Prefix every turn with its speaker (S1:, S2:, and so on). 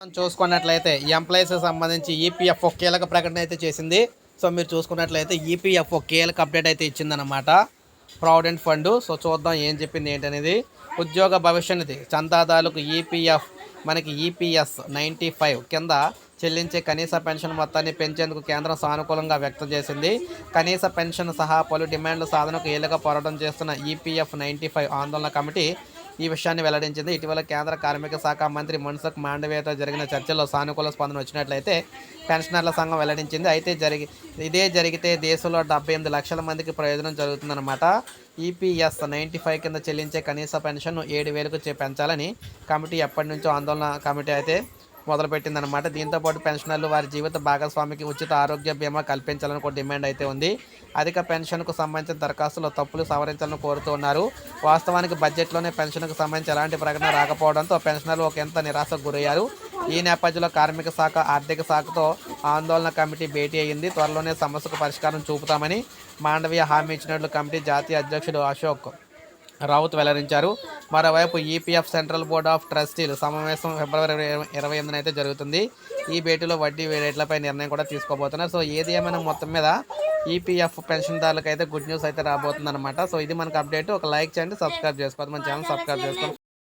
S1: మనం చూసుకున్నట్లయితే ఎంప్లాయీస్కి సంబంధించి ఈపీఎఫ్ఓ కీలక ప్రకటన అయితే చేసింది. సో మీరు చూసుకున్నట్లయితే ఈపీఎఫ్ఓ కీలక అప్డేట్ అయితే ఇచ్చిందనమాట ప్రావిడెంట్ ఫండ్ సో చూద్దాం ఏం చెప్పింది ఏంటనేది. ఉద్యోగ భవిష్యనిధి చందాదారులకు ఈపీఎఫ్ మనకి ఈపీఎస్ నైంటీ ఫైవ్ కింద చెల్లించే కనీస పెన్షన్ మొత్తాన్ని పెంచేందుకు కేంద్రం సానుకూలంగా వ్యక్తం చేసింది. కనీస పెన్షన్ సహా పలు డిమాండ్ల సాధనకు ఏలుగా పోరాటం చేస్తున్న ఈపీఎఫ్ నైంటీ ఫైవ్ ఆందోళన కమిటీ ఈ విషయాన్ని వెల్లడించింది. ఇటీవల కేంద్ర కార్మిక శాఖ మంత్రి మన్సుఖ్ మాండవ్యతో జరిగిన చర్చల్లో సానుకూల స్పందన వచ్చినట్లయితే పెన్షనర్ల సంఘం వెల్లడించింది. అయితే జరిగి ఇదే జరిగితే దేశంలో డెబ్బై ఎనిమిది లక్షల మందికి ప్రయోజనం జరుగుతుందన్నమాట. ఈపీఎస్ నైంటీ ఫైవ్ కింద చెల్లించే కనీస పెన్షన్ ఏడు వేలకు చే- పెంచాలని కమిటీ ఎప్పటి నుంచో ఆందోళన కమిటీ అయితే మొదలుపెట్టిందనమాట దీంతోపాటు పెన్షనర్లు వారి జీవిత భాగస్వామికి ఉచిత ఆరోగ్య బీమా కల్పించాలని కూడా డిమాండ్ అయితే ఉంది. అధిక పెన్షన్కు సంబంధించిన దరఖాస్తులో తప్పులు సవరించాలని కోరుతూ ఉన్నారు. వాస్తవానికి బడ్జెట్లోనే పెన్షన్కు సంబంధించి ఎలాంటి ప్రకటన రాకపోవడంతో పెన్షనర్లు ఒక ఎంత నిరాశకు గురయ్యారు. ఈ నేపథ్యంలో కార్మిక శాఖ ఆర్థిక శాఖతో ఆందోళన కమిటీ భేటీ అయ్యింది త్వరలోనే సమస్యకు పరిష్కారం చూపుతామని మాండవీయ హామీ ఇచ్చినట్లు కమిటీ జాతీయ అధ్యక్షుడు అశోక్ రావుత్ వెల్లడించారు. మరోవైపు ఈపీఎఫ్ సెంట్రల్ బోర్డ్ ఆఫ్ ట్రస్టీలు సమావేశం ఫిబ్రవరి ఇరవై- ఎనిమిదిన అయితే జరుగుతుంది. ఈ భేటీలో వడ్డీ రేట్లపై నిర్ణయం కూడా తీసుకోబోతున్నారు. సో ఏది ఏమైనా మొత్తం మీద ఈపీఎఫ్ పెన్షన్దారులకు అయితే గుడ్ న్యూస్ అయితే రాబోతుంది అనమాట సో ఇది మనకు అప్డేట్. ఒక లైక్ చేయండి సబ్స్క్రైబ్ చేసుకోవాలి మన ఛానల్ సబ్స్క్రైబ్ చేసుకోండి.